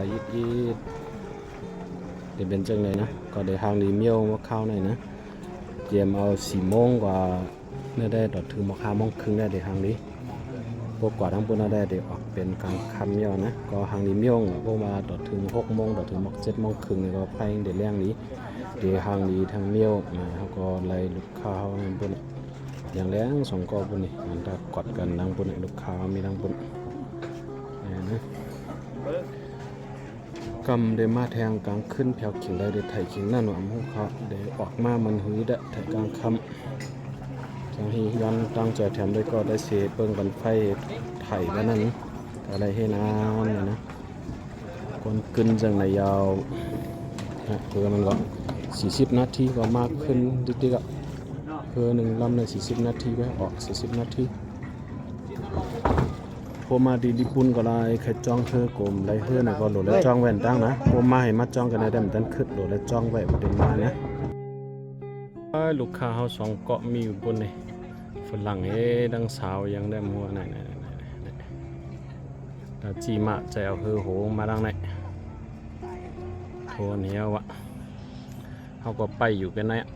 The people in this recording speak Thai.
ายอีดเดี๋ยวเป็นจังเลยนะก็เดี๋ยวทางนี้เมียวมาเข้าหน่อยนะเตรียมเอาสี่โมงกว่าเนี่ยได้ดอดถึงมาห้าโมงครึ่งได้เดี๋ยวทางนี้พวกกว่าทั้งปุ่นได้เดี๋ยวออกเป็นกลางคำเมียวนะก็ทางนี้เมียวพวกมาดอดถึงหกโมงดอดถึงมกเจ็ดโมงครึ่งก็ไปเดี๋ยวเรื่องนี้เดี๋ยวทางนี้ทางเมียวนะเขาก็ไล่ลูกค้าเขานั่นปุ่นอย่างแรงสองกอปุ่นนี่มันจะกอดกันดังปุ่นนี่ลูกค้ามีดังปุ่น กำเดมาแทงกลางขึ้นแผวขียงได้เดไถขียงหน้าหนวมของเขาเดออกมามันหือดะไถกลางคำจังฮีย้อนตั้งใจแถมด้วยก็ได้เสียเปิงกันไฟไถแล้วนั่นอะไรให้น้ำเนี่ยนะคนกึนจังในยาวนะเพื่อมันก็40นาทีก็มากขึ้นดิกๆอะเพื่อหนึ่งลำใน40นาทีไว้ออก40นาที ผมมาดีญี่ปุ่นก็ได้ใครจ้องเธอกลมไรเฮือนะก็โหลดและจ้องแว่นตั้งนะผมมาให้มาจ้องกันได้แต่มันตันขึ้นโหลดและจ้องไว้บ่ได้มานะเอ้ยลูกค้าเฮาสองเกาะมีอยู่บนนี่ฝรั่งเอ้ดังสาวยังได้มัวไหนไหนไหนไหนตาจีมะใจเอาเฮือโหมาดังไหนโทเนียวะเฮาก็ไปอยู่กันไหนอะ